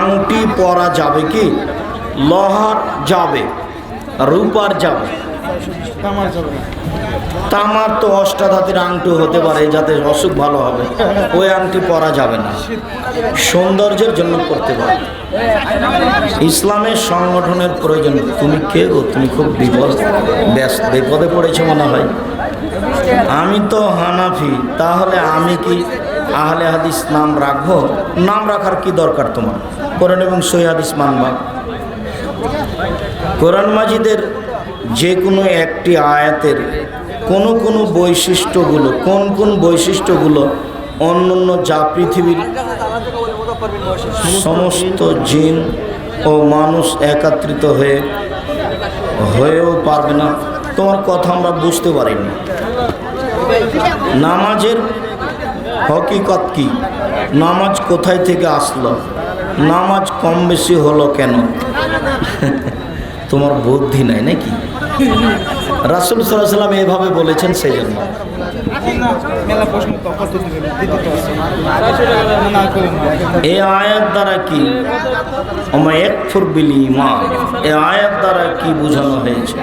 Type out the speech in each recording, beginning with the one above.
আংটি পরা যাবে কি? লোহার যাবে, রূপার যাবে। তামার তো অষ্টাধাতের আংটি হতে পারে যাতে অসুখ ভালো হবে। ওই আংটি পরা যাবে না। সৌন্দর্যের জন্য করতে পারে। ইসলামের সংগঠনের প্রয়োজন, তুমি কে গো? তুমি খুব বিপদ, ব্যস্ত, বিপদে পড়েছো মনে হয়। আমি তো হানাফি, তাহলে আমি কি আহলে হাদিস নাম রাখব। নাম রাখার কি দরকার তোমার? কোরআন এবং সই হাদিস মানবা। কোরআন মাজিদের যে কোনো একটি আয়াতের কোন কোন বৈশিষ্ট্যগুলো, কোন কোন বৈশিষ্ট্যগুলো অন্য অন্য যা পৃথিবীর সমস্ত জিন ও মানুষ একত্রিত হয়ে, হয়েও পারবে না। তোমার কথা আমরা বুঝতে পারিনি। নামাজের হকিকত কি? নামাজ কোথায় থেকে আসলো? নামাজ কম বেশি হলো কেন? তোমার বুদ্ধি নাই নাকি? রাসুল সাল্লাম এভাবে বলেছেন সেই জন্য এই আয়াত দ্বারা কি? আমার এক ফুরবিলি মা এই আয়াত দ্বারা কি বোঝানো হয়েছে?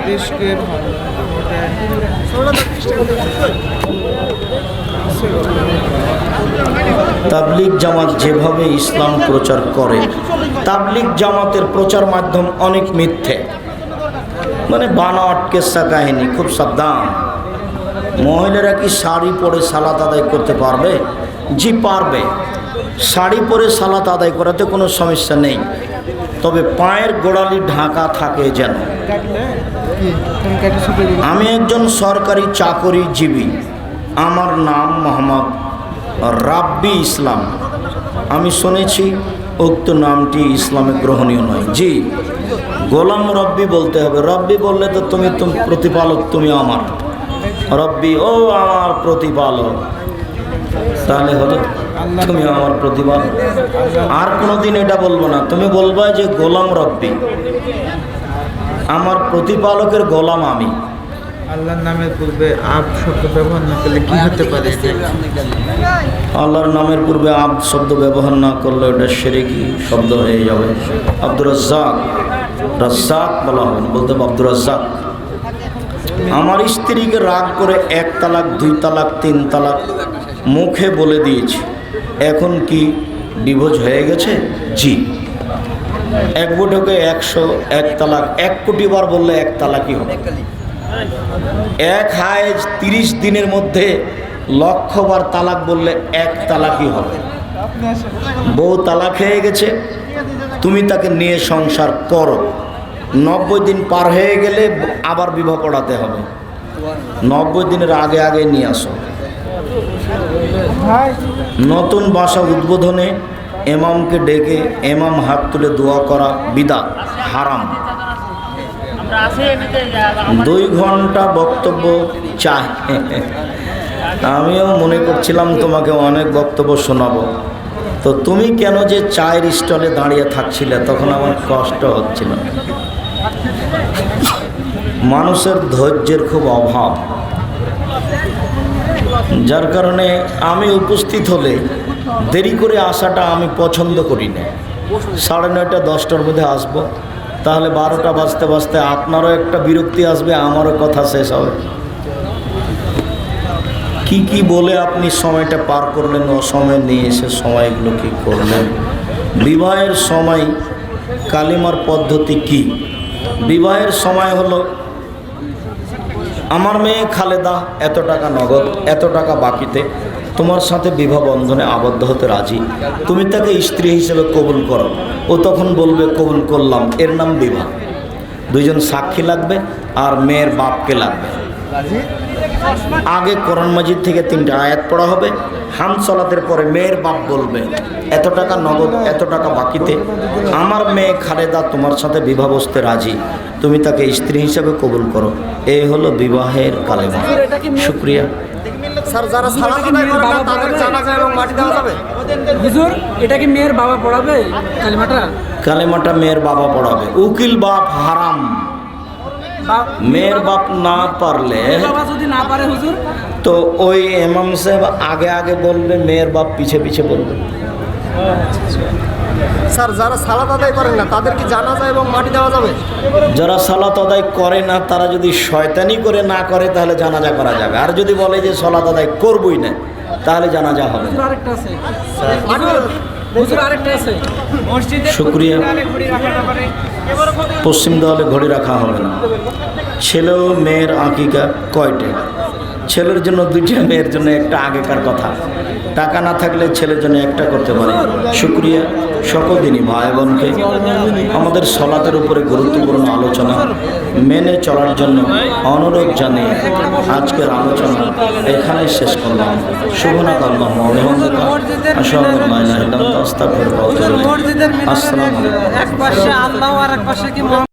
তাবলিগ জামাত যেভাবে ইসলাম প্রচার করে, তাবলিগ জামাতের প্রচার মাধ্যম অনেক মিথ্যে। মানে বানাওয়াট কেসা কাহিনী, খুব সাবধান। মহিলারা কি শাড়ি পরে সালাত আদায় করতে পারবে? জি, পারবে। শাড়ি পরে সালাত আদায় করাতে কোনো সমস্যা নেই। তবে পায়ের গোড়ালি ঢাকা থাকে যেন। আমি একজন সরকারি চাকরিজীবী। আমার নাম মোহাম্মদ রাব্বি ইসলাম। আমি শুনেছি, উক্ত নামটি ইসলামে গ্রহণীয় নয়। জি, গোলাম রব্বি বলতে হবে। রব্বি বললে তো তুমি প্রতিপালক, তুমি আমার। রব্বি, ও আমার প্রতিপালক। তাহলে হলো, তুমি আমার প্রতিপালক। আর কোনোদিন এটা বলব না। তুমি বলবা যে গোলাম রব্বি। আমার প্রতিপালকের গোলাম আমি। আল্লাহর নামের পূর্বে আপ শব্দ ব্যবহার না করলে কি হতে পারে আল্লাহর নামের পূর্বে আব শব্দ ব্যবহার না করলে ওটা সেরেকি শব্দ হয়ে যাবে। আব্দুর রাজ্জাক রাজ্জাক বলা হবে বলতে হবে আব্দুর রাজ্জাক। আমার স্ত্রীকে রাগ করে এক তালাক, দুই তালাক, তিন তালাক মুখে বলে দিয়েছি। এখন কি ডিভোর্স হয়ে গেছে? জি। এক বৈঠকে একশো এক তালাক, এক কোটি বার বললে এক তালাকই হবে। এক হায়েজ তিরিশ দিনের মধ্যে লক্ষবার তালাক বললে এক তালাকই হবে। বউ তালাক হয়ে গেছে, তুমি তাকে নিয়ে সংসার করো। নব্বই দিন পার হয়ে গেলে আবার বিবাহ পড়াতে হবে। নব্বই দিনের আগে আগে নিয়ে আসো। নতুন বাসা উদ্বোধনে এমামকে ডেকে এমাম হাত তুলে দোয়া করা বিদা হারাম। দুই ঘণ্টা বক্তব্য চাই। আমিও মনে করছিলাম তোমাকে অনেক বক্তব্য শোনাবো। তো তুমি কেন যে চায়ের স্টলে দাঁড়িয়ে থাকছিলে তখন আমার কষ্ট হচ্ছিল। মানুষের ধৈর্যের খুব অভাব। যার কারণে আমি উপস্থিত হলে দেরি করে আসাটা আমি পছন্দ করি না। সাড়ে নয়টা দশটার মধ্যে আসব। তাহলে বারোটা বাজতে বাজতে আপনারও একটা বিরক্তি আসবে, আমারও কথা শেষ হবে। কি কি বলে আপনি সময়টা পার করলেন ও সময় নিয়ে এসে সময়গুলো কি করলেন? বিবাহের সময় কালিমার পদ্ধতি কি? বিবাহের সময় হলো, আমার মেয়ে খালেদা এত টাকা নগদ, এত টাকা বাকিতে তোমার সাথে বিবাহ বন্ধনে আবদ্ধ হতে রাজি। তুমি তাকে স্ত্রী হিসেবে কবুল করো। ও তখন বলবে, কবুল করলাম। এর নাম বিবাহ। দুইজন সাক্ষী লাগবে আর মেয়ের বাপকে লাগবে। আগে কোরআন মাজিদ থেকে তিনটা আয়াত পড়া হবে। হাম চলাতের পরে মেয়ের বাপ বলবে, এত টাকা নগদ, এত টাকা বাকিতে। আমার মেয়ে খালেদা তোমার সাথে বিবাহ বসতে রাজি। তুমি তাকে স্ত্রী হিসাবে কবুল করো। এই হলো বিবাহের কালেমা। শুক্রিয়া। স্যার যারা সালাত আদায় করে না তাদের জানাজা এবং মাটি দেওয়া যাবে? হুজুর এটা কি মেয়ের বাবা পড়াবে? কালিমাটা? কালিমাটা মেয়ের বাবা পড়াবে। উকিল বাপ হারাম। মেয়ের বাপ না পারলে যদি না পারে হুজুর? তো ওই এমাম সাহেব আগে আগে বলবে মেয়ের বাপ পিছে পিছে বলবে। স্যার যারা সালাত আদায় করেন না তাদের কি জানাজা এবং মাটি দেওয়া যাবে? যারা সালাত আদায় করে না তারা যদি শয়তানি করে না করে তাহলে জানাজা করা যাবে। আর যদি বলে যে সালাত আদায় করবই না তাহলে জানাজা হবে না। আরেকটা আছে। মাটি হুজুর আরেকটা আছে। শুক্রিয়া। পশ্চিম দেওয়ালে ঘড়ি রাখা হবে না। ছেলে ও মেয়ের আঁকিকা কয়টে? ছেলের জন্য দুইটা মেয়ের জন্য একটা আগেকার কথা। টাকা না থাকলে ছেলের জন্য একটা করতে পারে শুক্রিয়া। সকল দিনই ভাই বোনকে আমাদের সলাতের উপরে গুরুত্বপূর্ণ আলোচনা। মেনে চলার জন্য অনুরোধ জানিয়ে আজকের আলোচনা এখানেই শেষ করলাম। আসসালামু আলাইকুম।